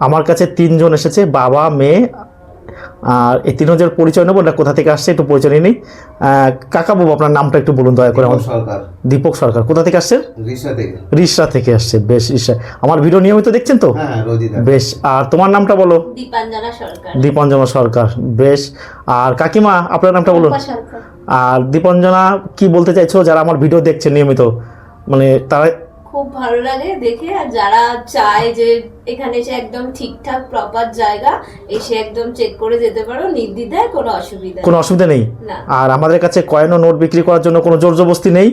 আমার কাছে তিনজন এসেছে বাবা মেয়ে আর এই তিনজনের পরিচয় নেব না কোথা থেকে আসছে একটু পরিচয় নিয়ে নিই। আহ, কাকা বাবু আপনার নামটা একটু বলুন দয়া করে আমার। দীপক সরকার। দীপক সরকার কোথা থেকে আসছেন রিসা থেকে। রিসরা থেকে আসছে বেশ রিসরা আমার ভিডিও নিয়মিত দেখছেন তো? হ্যাঁ দা বেশ আর তোমার নামটা বলো? দীপাঞ্জনা সরকার। দীপঞ্জনা সরকার বেশ। আর কাকিমা আপনার নামটা বলুন। আর দীপঞ্জনা কি বলতে চাইছো? যারা আমার ভিডিও দেখছে নিয়মিত মানে তারা খুব ভালো লাগে দেখে। আর যারা চায় যে এখানে এসে একদম ঠিকঠাক প্রপার জায়গা এসে একদম চেক করে যেতে পারো নির্দ্বিধায় কোনো অসুবিধা কোনো অসুবিধা নেই? আর আমাদের কাছে কয়েন ও নোট বিক্রি করার জন্য কোনো জোর জবস্তি নেই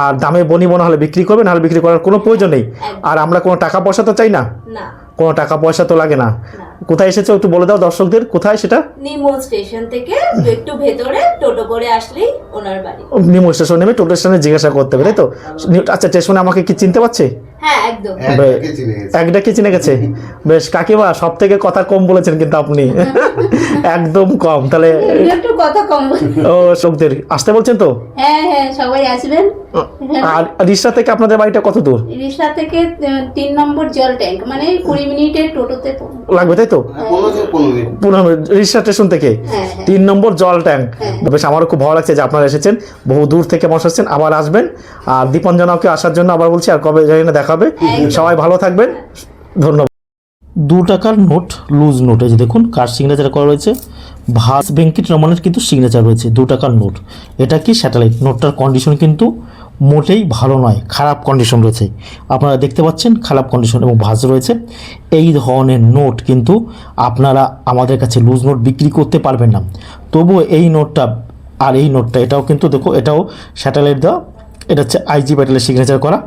আর দামে বনি মনে হলে বিক্রি করবে নাহলে বিক্রি করার কোনো প্রয়োজন নেই। আর আমরা কোনো টাকা পয়সা তো চাই না। না। কোনো টাকা পয়সা তো লাগে না। কোথায় এসেছ একটু বলে দাও দর্শকদের কোথায় সেটা? নিমো স্টেশন থেকে একটু ভেতরে টোটো করে আসলেই ওনার বাড়ি। নিমো স্টেশন নেমে টোটো স্টেশনে জিজ্ঞাসা করতে হবে তাই তো? আচ্ছা স্টেশনে আমাকে কি চিনতে পারছে? হ্যাঁ একটাকে চিনে গেছে। একটা কি চিনে গেছে? বেশ কাকিমা সব থেকে কথা কম বলেছেন কিন্তু আপনি। একদম কম তাহলে একটু কথা কম ও শোকদের আসতে বলছেন তো? হ্যাঁ হ্যাঁ সবাই আসবেন। আর রিক্সা থেকে আপনাদের বাড়িটা কত দূর? রিক্সা থেকে তিন নম্বর জল ট্যাঙ্ক মানে কুড়ি মিনিটের টোটোতে লাগবে তাই তো? হ্যাঁ পনেরো মিনিট। রিক্সা স্টেশন থেকে? হ্যাঁ হ্যাঁ। তিন নম্বর জল ট্যাঙ্ক। বেশ আমারও খুব ভালো লাগছে যে আপনারা এসেছেন বহু দূর থেকে এসেছেন আবার আসবেন। আর দীপঞ্জনাকে আসার জন্য আবার বলছি আর কবে জানি না দেখাবে। সবাই ভালো থাকবেন। ধন্যবাদ। দু টাকার নোট লুজ নোট এই যে দেখুন কার সিগনেচার করা রয়েছে? ভাস ভেঙ্কিট রমনের কিন্তু সিগনেচার রয়েছে দু টাকার নোট। এটা কি স্যাটেলাইট নোটটার কন্ডিশন কিন্তু মোটেই ভালো নয় খারাপ কন্ডিশন রয়েছে। আপনারা দেখতে পাচ্ছেন খারাপ কন্ডিশন এবং ভাস রয়েছে। এই ধরনের নোট কিন্তু আপনারা আমাদের কাছে লুজ নোট বিক্রি করতে পারবেন না। তবুও এই নোটটা আর এই নোটটা এটাও কিন্তু দেখো এটাও স্যাটেলাইট দেওয়া। এটা হচ্ছে আইজি প্যাটেলের সিগনেচার করা।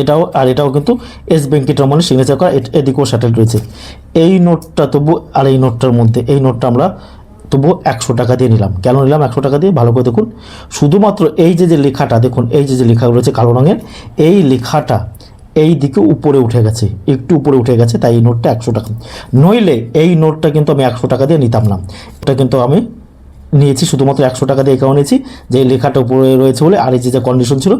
এটাও, আর এটাও কিন্তু এস ব্যাঙ্কের রমনের সিগনেচার করা এদিকেও স্যাটেল রয়েছে। এই নোটটা তবু, আর এই নোটটার মধ্যে, এই নোটটা আমরা তবু একশো টাকা দিয়ে নিলাম। কেন নিলাম একশো টাকা দিয়ে? ভালো করে দেখুন। শুধুমাত্র এই যে যে লেখাটা, দেখুন, এই যে যে লেখা রয়েছে কালো রঙের, এই লেখাটা এই দিকে উপরে উঠে গেছে, একটু উপরে উঠে গেছে, তাই এই নোটটা একশো টাকা। নইলে এই নোটটা কিন্তু আমি একশো টাকা দিয়ে নিতাম না। এটা কিন্তু আমি নিয়েছি, শুধুমাত্র একশো টাকা দিয়ে একাও নিয়েছি। যে লেখাটা উপরে রয়েছে বলে আর এই যে কন্ডিশন ছিল,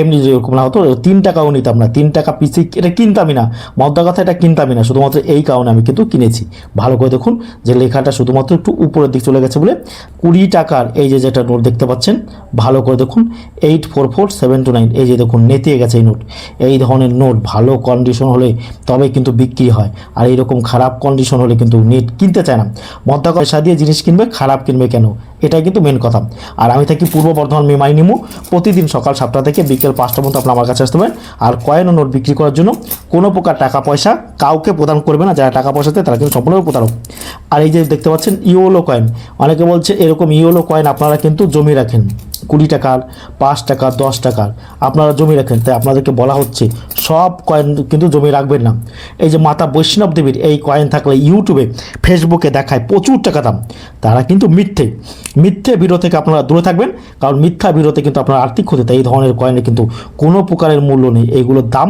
এমনি যদি এরকম না হতো তিন টাকাও নিতাম না। তিন টাকা পিসি এটা কিনতামই না। মদ্দা কথা, এটা কিনতামই না। শুধুমাত্র এই কারণে আমি কিন্তু কিনেছি। ভালো করে দেখুন যে লেখাটা শুধুমাত্র একটু উপরের দিক চলে গেছে বলে কুড়ি টাকার এই যে যেটা নোট দেখতে পাচ্ছেন, ভালো করে দেখুন eight four four seven two nine এই যে দেখুন, নেতিয়ে গেছে এই নোট এই ধরনের নোট ভালো কন্ডিশন হলে তবে কিন্তু বিক্রি হয়। আর এইরকম খারাপ কন্ডিশন হলে কিন্তু নেট কিনতে চায় না। মদ্দা পয়সা দিয়ে জিনিস কিনবে, খারাপ কিনবে কেন? এটাই কিন্তু মেন কথা। আর আমি থাকি পূর্ব বর্ধমান মেমাই নিমু। প্রতিদিন সকাল সাতটা থেকে বিকেল পাঁচটা পর্যন্ত আপনার আমার কাছে আসতে পারেন আর কয়েন ও নোট বিক্রি করার জন্য কোনো প্রকার টাকা পয়সা কাউকে প্রদান করবে না। যারা টাকা পয়সাতে তারা কিন্তু সম্পূর্ণ প্রতারক। আর এই যে দেখতে পাচ্ছেন ইওলো কয়েন। অনেকে বলছে এরকম ইওলো কয়েন আপনারা কিন্তু জমি রাখেন। কুড়ি টাকার, পাঁচ টাকা দশ টাকার। আপনারা জমি রাখেন, তাই আপনাদেরকে বলা হচ্ছে, সব কয়েন কিন্তু জমি রাখবেন না। এই যে মাতা বৈষ্ণব দেবীর এই কয়েন থাকলে ইউটিউবে, ফেসবুকে দেখায় প্রচুর টাকা দাম। তারা কিন্তু মিথ্যে। মিথ্যে ভিডিও থেকে আপনারা দূরে থাকবেন, কারণ মিথ্যা ভিডিওতে কিন্তু আপনার আর্থিক ক্ষতি, তাই এই ধরনের কয়েনের কিন্তু কোনো প্রকারের মূল্য নেই। এইগুলোর দাম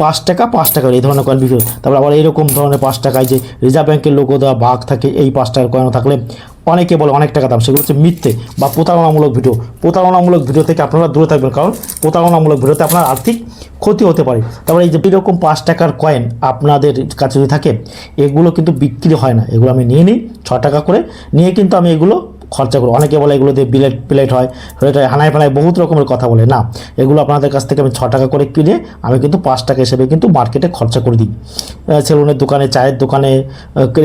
পাঁচ টাকা, পাঁচ টাকার এই ধরনের কয়েন বিক্রি তারপর আবার এরকম ধরনের পাঁচ টাকায় যে রিজার্ভ ব্যাংকের লোগো দেওয়া ভাগ থাকে, এই পাঁচ টাকার কয়েন থাকলে অনেকে বলে অনেক টাকা দাম। সেগুলো হচ্ছে মিথ্যে বা প্রতারণামূলক ভিডিও প্রতারণামূলক ভিডিও থেকে আপনারা দূরে থাকবেন, কারণ প্রতারণামূলক ভিডিওতে আপনার আর্থিক ক্ষতি হতে পারে। তারপরে এই যে এরকম পাঁচ টাকার কয়েন আপনাদের কাছে যদি থাকে, এগুলো কিন্তু বিক্রি হয় না। এগুলো আমি নিয়ে নিই, ছ টাকা করে। নিয়ে কিন্তু আমি এগুলো খরচা করব অনেকে বলে এগুলো দিয়ে বিলেট প্লেট হয়। এটা হানায় ফানায় বহুত রকমের কথা বলে। না, এগুলো আপনাদের কাছ থেকে আমি ছ টাকা করে কিনে আমি কিন্তু পাঁচ টাকা হিসেবে কিন্তু মার্কেটে খরচা করে দিই। সেলুনের দোকানে, চায়ের দোকানে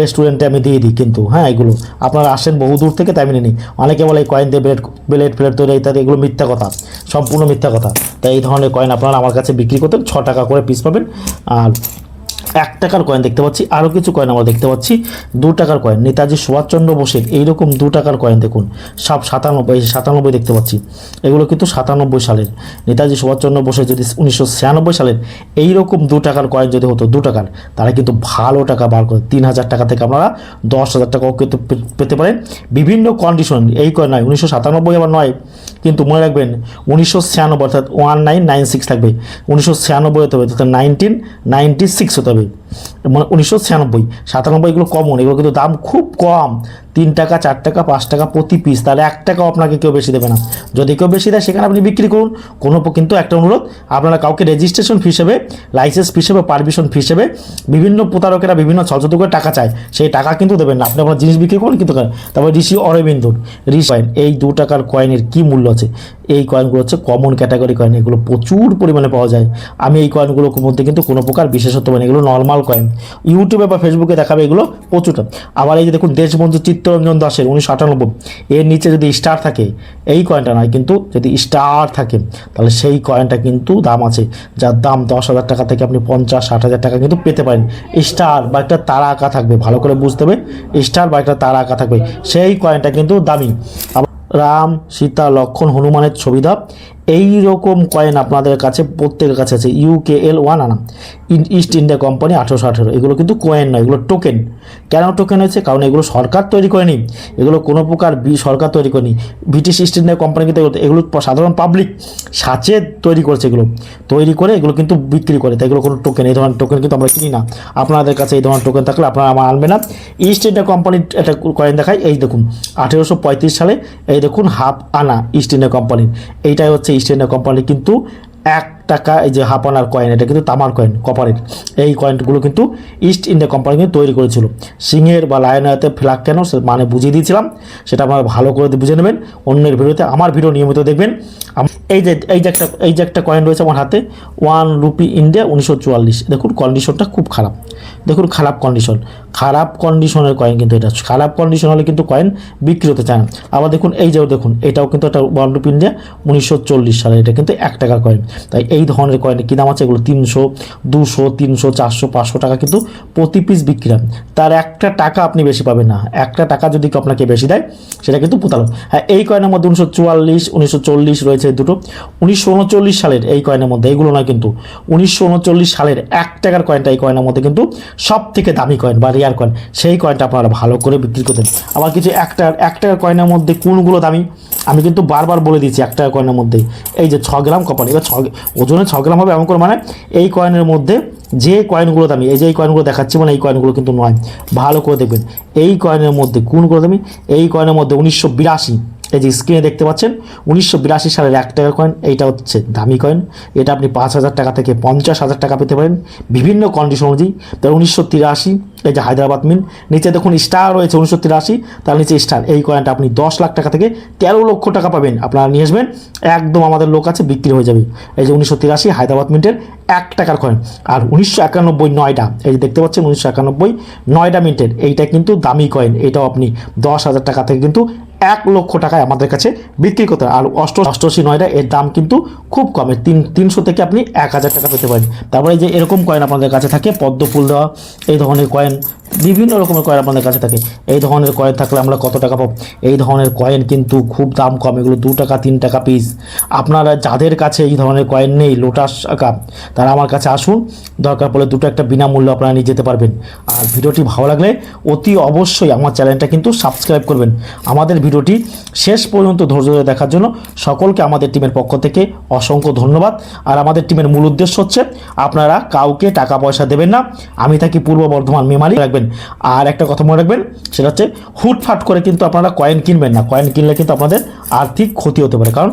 রেস্টুরেন্টে আমি দিয়ে দিই কিন্তু। হ্যাঁ এগুলো। আপনারা আসেন বহু দূর থেকে তাই আমি নিই। অনেকে বলে এই কয়েন দিয়ে ব্লেড ব্লেড প্লেট তৈরি ইত্যাদি, এগুলো মিথ্যা কথা। সম্পূর্ণ মিথ্যা কথা। তাই এই ধরনের কয়েন আপনারা আমার কাছে বিক্রি করতেন ছ টাকা করে পিস পাবেন। আর এক টাকার কয়েন দেখতে পাচ্ছি আরও কিছু কয়েন আমরা দেখতে পাচ্ছি, দু টাকার কয়েন নেতাজি সুভাষচন্দ্র বোসের এইরকম দু টাকার কয়েন দেখুন, সব সাতানব্বই সাতানব্বই দেখতে পাচ্ছি, এগুলো কিন্তু সাতানব্বই সালের, নেতাজি সুভাষচন্দ্র বোসের যদি উনিশশো ছিয়ানব্বই সালের এইরকম দু টাকার কয়েন যদি হতো, দু টাকার তারা কিন্তু ভালো টাকা বার করে, তিন হাজার টাকা থেকে আপনারা দশ হাজার টাকাও কিন্তু পেতে পারেন। বিভিন্ন কন্ডিশন এই কয়েন নয়, উনিশশো সাতানব্বই আবার নয়, কিন্তু মনে রাখবেন, উনিশশো ছিয়ানব্বই অর্থাৎ ওয়ান নাইন নাইন সিক্স থাকবে, উনিশশো ছিয়ানব্বই হতে হবে অর্থাৎ নাইনটিন নাইনটি সিক্স হতে হবে মানে উনিশশো ছিয়ানব্বই, সাতানব্বই এগুলো কমন এগুলো কিন্তু দাম খুব কম। তিন টাকা, চার টাকা, পাঁচ টাকা প্রতি পিস তাহলে এক টাকাও আপনাকে কেউ বেশি দেবে না। যদি কেউ বেশি দেয়, সেখানে আপনি বিক্রি করুন। কোনো কিন্তু একটা অনুরোধ, আপনারা কাউকে রেজিস্ট্রেশন ফি হিসেবে লাইসেন্স ফি হিসেবে পারমিশন ফি হিসেবে বিভিন্ন প্রতারকেরা বিভিন্ন ছলচত করে টাকা চায়। সেই টাকা কিন্তু দেবেন না। আপনি আপনার জিনিস বিক্রি করুন, কিন্তু। তারপর ঋষি অরবিন্দুর ঋষি কয়েন এই দু টাকার কয়েনের কি মূল্য আছে? এই কয়েনগুলো হচ্ছে কমন ক্যাটাগরি কয়েন এগুলো প্রচুর পরিমাণে পাওয়া যায়। আমি এই কয়েনগুলোর মধ্যে কিন্তু কোনো প্রকার বিশেষত্ব মানে এগুলো নর্মাল কয়েন ইউটিউবে বা ফেসবুকে দেখাবে এগুলো প্রচুরটা। আবার এই যে দেখুন, দেশবন্ধু চিত্তরঞ্জন দাসের উনিশশো আটানব্বই, এর নিচে যদি স্টার থাকে, এই কয়েনটা নয়, কিন্তু যদি স্টার থাকে, তাহলে সেই কয়েনটা কিন্তু দাম আছে। যার দাম দশ হাজার টাকা থেকে আপনি পঞ্চাশ, ষাট হাজার টাকা কিন্তু পেতে পারেন। স্টার বা একটা তারা আঁকা থাকবে, ভালো করে বুঝতে হবে। স্টার বা একটা তারা আঁকা থাকবে, সেই কয়েনটা কিন্তু দামি। রাম, সীতা, লক্ষণ, হনুমানের ছবি দাও। এই রকম কয়েন আপনাদের কাছে, প্রত্যেকের কাছে আছে ইউকে এল ওয়ান আনা। ইস্ট ইন্ডিয়া কোম্পানি আঠেরোশো আঠেরো। এগুলো কিন্তু কয়েন নয়, এগুলো টোকেন কেন টোকেন হয়েছে? কারণ এগুলো সরকার তৈরি করেনি। এগুলো কোনো প্রকার বি সরকার তৈরি করেনি। ব্রিটিশ ইস্ট ইন্ডিয়া কোম্পানি কিন্তু এগুলো- সাধারণ পাবলিক সাচে তৈরি করেছে এগুলো। তৈরি করে এগুলো কিন্তু বিক্রি করে। তাই এগুলো কোনো টোকেন এই ধরনের টোকেন কিন্তু আমরা কিনি না। আপনাদের কাছে এই ধরনের টোকেন থাকলে আপনারা আমার আনবে না। ইস্ট ইন্ডিয়া কোম্পানির একটা কয়েন দেখায় এই দেখুন, আঠেরোশো পঁয়ত্রিশ সালে, এই দেখুন হাফ আনা ইস্ট ইন্ডিয়া কোম্পানির এইটাই হচ্ছে ইস্ট ইন্ডিয়া কোম্পানি কিন্তু এক টাকা, এই যে হাফ কয়েন এটা কিন্তু তামার কয়েন কপারের এই কয়েনগুলো কিন্তু ইস্ট ইন্ডিয়া কোম্পানি কিন্তু তৈরি করেছিল। সিংহের বা লায়নাতে ফ্ল্যাগ কেন, সে মানে বুঝিয়ে দিয়েছিলাম, সেটা আপনারা ভালো করে বুঝে নেবেন। অন্যের ভিডিওতে আমার ভিডিও নিয়মিত দেখবেন। এই যে এই যে একটা, এই যে একটা কয়েন রয়েছে আমার হাতে ওয়ান রুপি ইন্ডিয়া উনিশশো চুয়াল্লিশ। দেখুন কন্ডিশনটা খুব খারাপ। দেখুন, খারাপ কন্ডিশন খারাপ কন্ডিশনের কয়েন কিন্তু এটা। খারাপ কন্ডিশন হলে কিন্তু কয়েন বিক্রি হতে চায় না। আবার দেখুন, এই যে দেখুন, এটাও কিন্তু একটা ওয়ান রুপি ইন্ডিয়া উনিশশো চল্লিশ সালে, এটা কিন্তু এক টাকার কয়েন তাই এই ধরনের কয়েনের কী দাম আছে? এগুলো তিনশো, দুশো, তিনশো, চারশো, পাঁচশো টাকা কিন্তু প্রতি পিস বিক্রি হয়। তার একটা টাকা আপনি বেশি পাবেন না। একটা টাকা যদি আপনাকে বেশি দেয়, সেটা কিন্তু প্রতারক হ্যাঁ এই কয়েনের মধ্যে উনিশশো চুয়াল্লিশ, উনিশশো চল্লিশ রয়েছে দুটো। উনিশশো উনচল্লিশ সালের এই কয়েনের মধ্যে এইগুলো নয় কিন্তু, উনিশশো উনচল্লিশ সালের এক টাকার কয়েনটা এই কয়েনের মধ্যে কিন্তু সব থেকে দামি কয়েন বা রেয়ার কয়েন সেই কয়েনটা আপনারা ভালো করে বিক্রি করতেন আবার কিছু এক টাকার এক টাকার কয়েনের মধ্যে কোনগুলো দামি? আমি কিন্তু বারবার বলে দিচ্ছি এক টাকার কয়েনের মধ্যে। এই যে ছ গ্রাম কপার এবার ছ ওজনে ছ গ্রাম হবে, এমন করে মানে এই কয়েনের মধ্যে যে কয়েনগুলো দামি, এই যে এই কয়েনগুলো দেখাচ্ছি মানে এই কয়েনগুলো কিন্তু নয়। ভালো করে দেখবেন, এই কয়েনের মধ্যে কোন কোনগুলো দামি এই কয়েনের মধ্যে উনিশশো বিরাশি এই যে স্ক্রিনে দেখতে পাচ্ছেন, উনিশশো বিরাশি সালের এক টাকার কয়েন এইটা হচ্ছে দামি কয়েন এটা আপনি পাঁচ হাজার টাকা থেকে পঞ্চাশ হাজার টাকা পেতে পারেন, বিভিন্ন কন্ডিশন অনুযায়ী। তার উনিশশো তিরাশি, এই যে হায়দ্রাবাদ মিন নিচে দেখুন স্টার রয়েছে উনিশশো তিরাশি, তার নিচে স্টার এই কয়েনটা আপনি দশ লাখ টাকা থেকে তেরো লক্ষ টাকা পাবেন। আপনারা নিয়ে আসবেন, একদম আমাদের লোক আছে, বিক্রি হয়ে যাবে। এই যে উনিশশো তিরাশি হায়দ্রাবাদ মিন্টের এক টাকার কয়েন আর উনিশশো একানব্বই নয়ডা, এই দেখতে পাচ্ছেন উনিশশো একানব্বই নয়ডা মিন্টের এইটা কিন্তু দামি কয়েন এটাও আপনি দশ হাজার টাকা থেকে কিন্তু এক লক্ষ টাকায় আমাদের কাছে বিক্রি করতে আর অষ্ট, অষ্টআশি নয়টা এর দাম কিন্তু খুব কমে তিন, তিনশো থেকে আপনি এক হাজার টাকা পেতে পারেন। তারপরে যে এরকম কয়েন আপনাদের কাছে থাকে, পদ্ম ফুল দেওয়া এই ধরনের কয়েন বিভিন্ন রকমের কয়েন আপনাদের কাছে থাকে। এই ধরনের কয়েন থাকলে আমরা কত টাকা পাবো? এই ধরনের কয়েন কিন্তু খুব দাম কম। এগুলো দু টাকা, তিন টাকা পিস আপনারা যাদের কাছে এই ধরনের কয়েন নেই লোটাস টাকা তারা আমার কাছে আসুন। দরকার পড়লে দুটো একটা বিনামূল্যে আপনারা নিয়ে যেতে পারবেন। আর ভিডিওটি ভালো লাগলে অতি অবশ্যই আমার চ্যানেলটা কিন্তু সাবস্ক্রাইব করবেন। আমাদের ভিডিওটি শেষ পর্যন্ত ধৈর্য ধরে দেখার জন্য সকলকে আমাদের টিমের পক্ষ থেকে অসংখ্য ধন্যবাদ। আর আমাদের টিমের মূল উদ্দেশ্য হচ্ছে, আপনারা কাউকে টাকা পয়সা দেবেন না। আমি থাকি পূর্ব বর্ধমান মেমারি। রাখবেন আর একটা কথা মনে রাখবেন, সেটা হচ্ছে হুটফাট করে কিন্তু আপনারা কয়েন কিনবেন না। কয়েন কিনলে কিন্তু আপনাদের আর্থিক ক্ষতি হতে পারে। কারণ